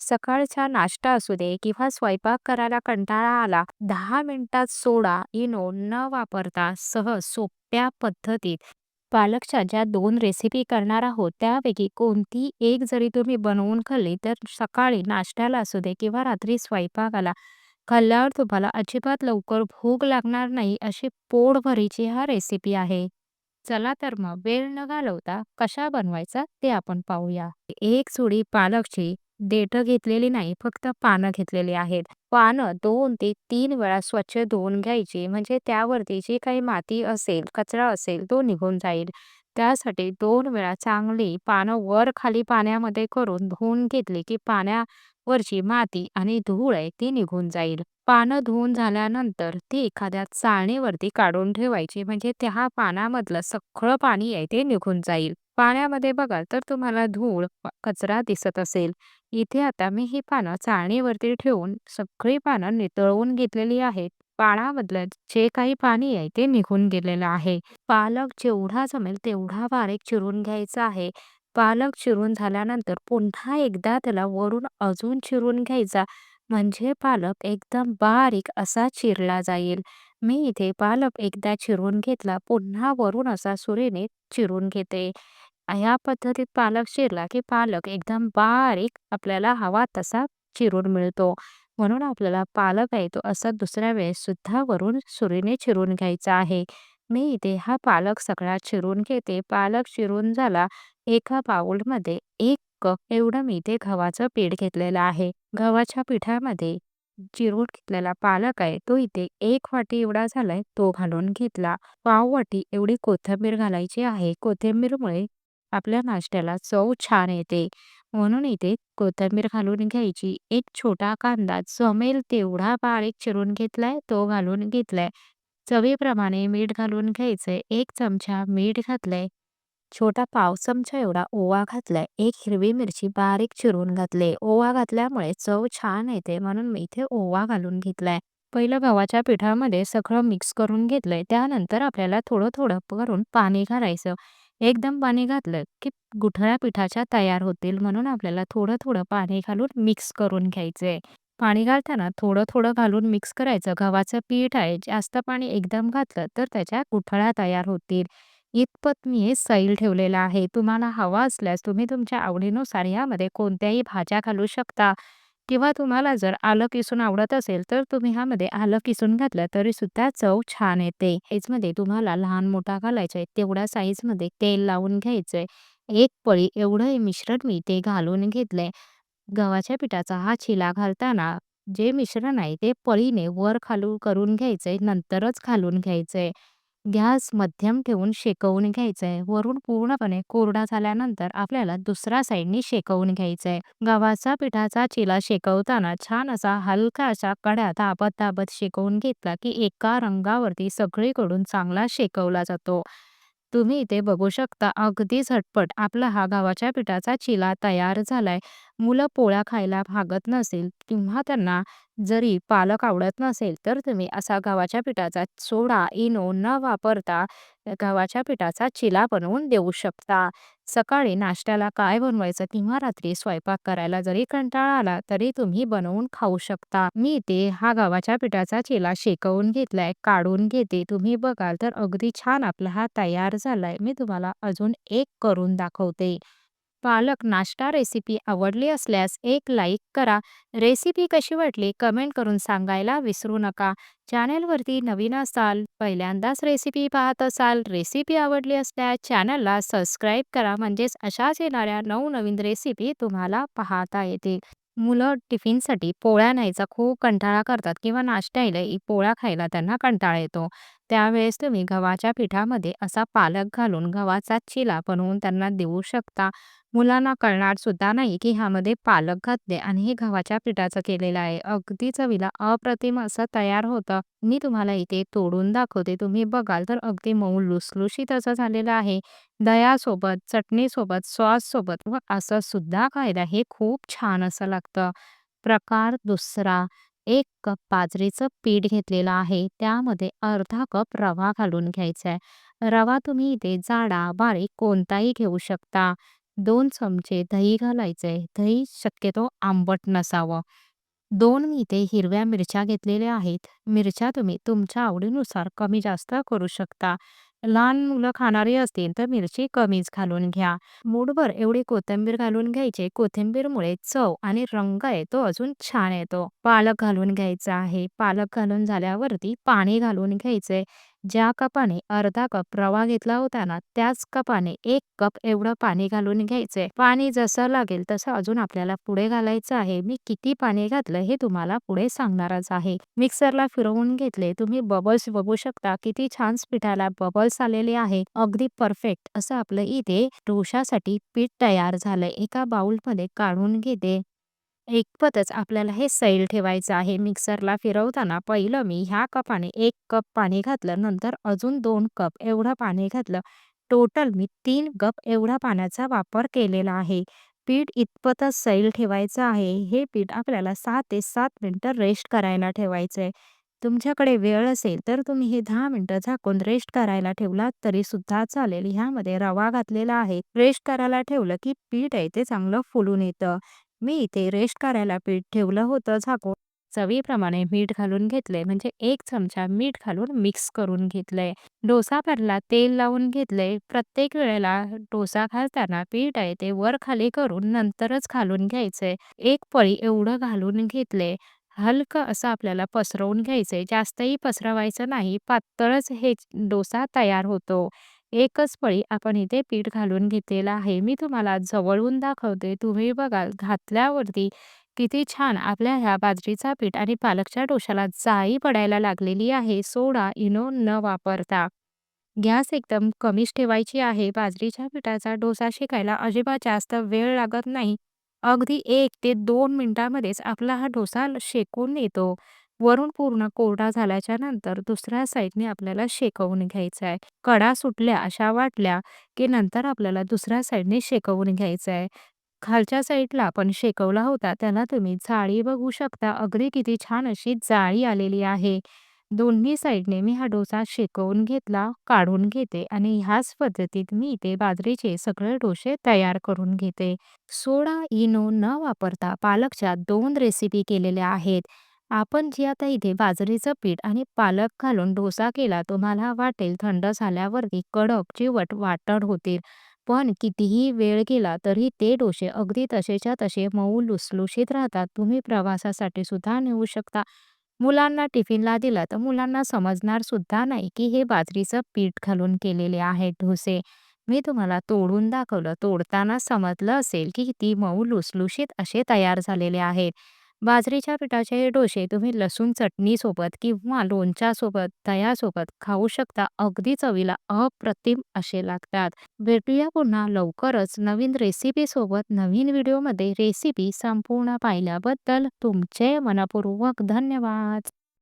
सकाळचा नाश्ता असू दे किंवा स्वयंपाक करायला कंटाळा आला, दहा मिनिटात सोडा, इनो न वापरता सहज सोप्या पद्धतीत पालकच्या ज्या दोन रेसिपी करणार आहोत त्यापैकी कोणती एक जरी तुम्ही बनवून खाल्ली तर सकाळी नाश्त्याला असू दे किंवा रात्री स्वयंपाकाला खाल्ल्यावर तुम्हाला अजिबात लवकर भूक लागणार नाही अशी पोटभरीची हा रेसिपी आहे. चला तर मग वेळ न घालवता कशा बनवायचा ते आपण पाहूया. एक जुडी पालकची देठं घेतलेली नाही, फक्त पानं घेतलेली आहेत. पानं दोन ते तीन वेळा स्वच्छ धुवून घ्यायची म्हणजे त्यावरती जी काही माती असेल, कचरा असेल तो निघून जाईल. त्यासाठी दोन वेळा चांगली पानं वर खाली पाण्यामध्ये करून धुवून घेतली की पाण्यावरची माती आणि धूळ आहे ती निघून जाईल. पानं धुवून झाल्यानंतर ती एखाद्या चाळणीवरती काढून ठेवायची म्हणजे त्या पानामधलं सगळं पाणी आहे ते निघून जाईल. पाण्यामध्ये बघाल तर तुम्हाला धूळ, कचरा दिसत असेल. इथे आता मी ही पानं चाळणीवरती ठेवून सगळी पानं नितळवून घेतलेली आहेत. पानामधलं जे काही पाणी आहे ते निघून गेलेलं आहे. पालक जेवढा जमेल तेवढा बारीक चिरून घ्यायचा आहे. पालक चिरून झाल्यानंतर पुन्हा एकदा त्याला वरून अजून चिरून घ्यायचा म्हणजे पालक एकदम बारीक असा चिरला जाईल. मी इथे पालक एकदा चिरून घेतला, पुन्हा वरून असा सुरीने चिरून घेते. ह्या पद्धतीत पालक चिरला की पालक एकदम बारीक आपल्याला हवा तसा चिरून मिळतो. म्हणून आपल्याला पालक आहे तो असा दुसऱ्या वेळेस सुद्धा वरून सुरीने चिरून घ्यायचा आहे. मी इथे हा पालक सगळा चिरून घेते. पालक चिरून झाला. एका बाऊलमध्ये एक कप एवढं मी इथे गव्हाचं पीठ घेतलेलं आहे. गव्हाच्या पिठामध्ये चिरून घेतलेला पालक आहे तो इथे एक वाटी एवढा झालाय तो घालून घेतला. पाव वाटी एवढी कोथिंबीर घालायची आहे. कोथिंबीरमुळे आपल्या नाश्त्याला चव छान येते. म्हणून इथे कोथिंबीर घालून घ्यायची. एक छोटा कांदा जमेल तेवढा बारीक चिरून घेतलाय तो घालून घेतलाय. चवीप्रमाणे मीठ घालून घ्यायचंय. एक चमचा मीठ घातलंय. छोटा पाव चमचा एवढा ओवा घातलाय. एक हिरवी मिरची बारीक चिरून घातले. ओवा घातल्यामुळे चव छान येते म्हणून मी इथे ओवा घालून घेतलाय. पहिलं गव्हाच्या पिठामध्ये सगळं मिक्स करून घेतलंय. त्यानंतर आपल्याला थोडं थोडं करून पाणी घालायचं. एकदम पाणी घातलं की गुठळ्या पिठाच्या तयार होतील म्हणून आपल्याला थोडं थोडं पाणी घालून मिक्स करून घ्यायचंय. पाणी घालताना थोडं थोडं घालून मिक्स करायचं. गव्हाचं पीठ आहे जास्त पाणी एकदम घातलं तर त्याच्या गुठळ्या तयार होतील. इतपत मी हे सैल ठेवलेलं आहे. तुम्हाला हवा असल्यास तुम्ही तुमच्या आवडीनुसार यामध्ये कोणत्याही भाज्या घालू शकता किंवा तुम्हाला जर आलं किसून आवडत असेल तर तुम्ही ह्यामध्ये आलं किसून घातलं तरी सुद्धा चव छान येते. साईजमध्ये तुम्हाला लहान मोठा घालायचा तेवढ्या साईजमध्ये तेल लावून घ्यायचंय. एक पळी एवढं हे मिश्रण मी ते घालून घेतलंय. गव्हाच्या पिठाचा हा चिला घालताना जे मिश्रण आहे ते पळीने वर खालू करून घ्यायचंय नंतरच घालून घ्यायचंय. गॅस मध्यम ठेवून शेकवून घ्यायचंय. वरून पूर्णपणे कोरडा झाल्यानंतर आपल्याला दुसऱ्या साईडनी शेकवून घ्यायचंय. गव्हाचा पिठाचा चिला शेकवताना छान असा हलका अशा कड्या दाबत दाबत शेकवून घेतला की एका रंगावरती सगळीकडून चांगला शेकवला जातो. तुम्ही इथे बघू शकता अगदी झटपट आपला हा गव्हाच्या पिठाचा चिला तयार झालाय. मुलं पोळ्या खायला भागत नसेल किंवा त्यांना जरी पालक आवडत नसेल तर तुम्ही असा गव्हाच्या पिठाचा सोडा, इनो न वापरता गव्हाच्या पिठाचा चिला बनवून देऊ शकता. सकाळी नाश्त्याला काय बनवायचं किंवा रात्री स्वयंपाक करायला जरी कंटाळा आला तरी तुम्ही बनवून खाऊ शकता. मी इथे हा गव्हाच्या पिठाचा चिला शेकवून घेतलाय, काढून घेते. तुम्ही बघाल तर अगदी छान आपला हा तयार झालाय. मी तुम्हाला अजून एक करून दाखवते. पालक नाश्ता रेसिपी आवडली असल्यास एक लाईक करा. रेसिपी कशी वाटली कमेंट करून सांगायला विसरू नका. चॅनेलवरती नवीन असाल, पहिल्यांदाच रेसिपी पाहत असाल, रेसिपी आवडली असल्यास चॅनलला सबस्क्राईब करा म्हणजेच अशाच येणाऱ्या नवनवीन रेसिपी तुम्हाला पाहता येतील. मुलं टिफिनसाठी पोळ्या न्यायचा खूप कंटाळा करतात किंवा नाश्त्याला पोळ्या खायला त्यांना कंटाळा येतो. त्यावेळेस तुम्ही गव्हाच्या पिठामध्ये असा पालक घालून गव्हाचा चिला बनवून त्यांना देऊ शकता. मुलांना कळणार सुद्धा नाही की ह्यामध्ये पालक घातले आणि हे गव्हाच्या पिठाचं केलेलं आहे. अगदी चवीला अप्रतिम असं तयार होतं. मी तुम्हाला इथे तोडून दाखवते. तुम्ही बघाल तर अगदी मऊ लुसलुशीत असं झालेलं आहे. दह्यासोबत, चटणीसोबत, सॉससोबत व असं सुद्धा खायला हे खूप छान असं लागतं. प्रकार दुसरा एक कप बाजरीचं पीठ घेतलेलं आहे. त्यामध्ये अर्धा कप रवा घालून घ्यायचा आहे. रवा तुम्ही इथे जाडा, बारीक कोणताही घेऊ शकता. दोन चमचे दही घालायचे. दही शक्यतो आंबट नसावं. दोन मी इथे हिरव्या मिरच्या घेतलेल्या आहेत. मिरच्या तुम्ही तुमच्या आवडीनुसार कमी जास्त करू शकता. लहान मुलं खाणारी असतील तर मिरची कमीच घालून घ्या. मूठभर एवढी कोथिंबीर घालून घ्यायची. कोथिंबीरमुळे चव आणि रंग आहे तो अजून छान येतो. पालक घालून घ्यायचा आहे. पालक घालून झाल्यावरती पाणी घालून घ्यायचे ज्या कपाने अर्धा कप रवा घेतला होता ना, त्याच कपाने एक कप एवढं पाणी घालून घ्यायचंय. पाणी जसं लागेल तसं अजून आपल्याला पुढे घालायचं आहे. मी किती पाणी घातलं हे तुम्हाला पुढे सांगणारच आहे. मिक्सरला फिरवून घेतले. तुम्ही बबल्स बघू शकता किती छान पिठाला बबल्स आलेले आहे. अगदी परफेक्ट असं आपलं इथे डोशासाठी पीठ तयार झालंय. एका बाउलमध्ये काढून घेते. एकपतच आपल्याला हे सैल ठेवायचं आहे. मिक्सरला फिरवताना पहिलं मी ह्या कपाने एक कप पाणी घातलं. नंतर अजून दोन कप एवढं पाणी घातलं. टोटल मी तीन कप एवढा पाण्याचा वापर केलेला आहे. पीठ इतपतच सैल ठेवायचं आहे. हे पीठ आपल्याला सहा ते सात मिनटं रेस्ट करायला ठेवायचंय. तुमच्याकडे वेळ असेल तर तुम्ही हे दहा मिनटं झाकून रेस्ट करायला ठेवलात तरी सुद्धा चालेल. ह्यामध्ये रवा घातलेला आहे. रेस्ट करायला ठेवलं की पीठ आहे ते चांगलं फुलून येतं. मी इथे रेस्ट करायला पीठ ठेवलं होतं झाकून. चवीप्रमाणे मीठ घालून घेतले म्हणजे एक चमचा मीठ घालून मिक्स करून घेतले डोसा पॅनला तेल लावून घेतले प्रत्येक वेळेला डोसा घालताना पीठ आहे ते वर खाली करून नंतरच घालून घ्यायचे एक पळी एवढं घालून घेतले हलकं असं आपल्याला पसरवून घ्यायचंय. जास्तही पसरवायचं नाही. पातळच हे डोसा तयार होतो. एकच पळी आपण इथे पीठ घालून घेतलेलं आहे. मी तुम्हाला जवळून दाखवते. तुम्ही बघाल घातल्यावरती किती छान आपल्या ह्या बाजरीचा पीठ आणि पालकच्या डोशाला जाळी पडायला लागलेली आहे. सोडा, इनो न वापरता. गॅस एकदम कमीच ठेवायची आहे. बाजरीच्या पिठाचा डोसा शिकायला अजिबात जास्त वेळ लागत नाही. अगदी एक ते दोन मिनिटांमध्येच आपला हा डोसा शेकून येतो. वरून पूर्ण कोरडा झाल्याच्यानंतर दुसऱ्या साईडने आपल्याला शेकवून घ्यायचा आहे. कडा सुटल्या अशा वाटल्या की नंतर आपल्याला दुसऱ्या साईडने शेकवून घ्यायचं आहे. खालच्या साईडला आपण शेकवला होता त्याला तुम्ही जाळी बघू शकता. अगदी किती छान अशी जाळी आलेली आहे. दोन्ही साईडने मी हा डोसा शेकवून घेतला, काढून घेते आणि ह्याच पद्धतीत मी इथे बाजरीचे सगळे डोसे तयार करून घेते. सोडा, इनो न वापरता पालकच्या दोन रेसिपी केलेल्या आहेत. आपण जे आता इथे बाजरीचं पीठ आणि पालक घालून डोसा केला. तुम्हाला वाटेल थंड झाल्यावरती कडक चिवट वाटण होतील. पण कितीही वेळ गेला तरी ते डोसे अगदी तसेच्या तसे मऊ लुसलुशीत राहतात. तुम्ही प्रवासासाठी सुद्धा नेऊ शकता. मुलांना टिफिनला दिला तर मुलांना समजणार सुद्धा नाही की हे बाजरीचं पीठ घालून केलेले आहेत डोसे. मी तुम्हाला तोडून दाखवलं. तोडताना समजलं असेल की ती मऊ लुसलुशीत असे तयार झालेले आहेत. बाजरीच्या पिठाचे हे डोसे तुम्ही लसूण चटणीसोबत किंवा लोणच्यासोबत, दह्यासोबत खाऊ शकता. अगदी चवीला अप्रतिम असे लागतात. भेटूया पुन्हा लवकरच नवीन रेसिपीसोबत. नवीन व्हिडिओमध्ये रेसिपी संपूर्ण पाहिल्याबद्दल तुमचे मनपूर्वक धन्यवाद.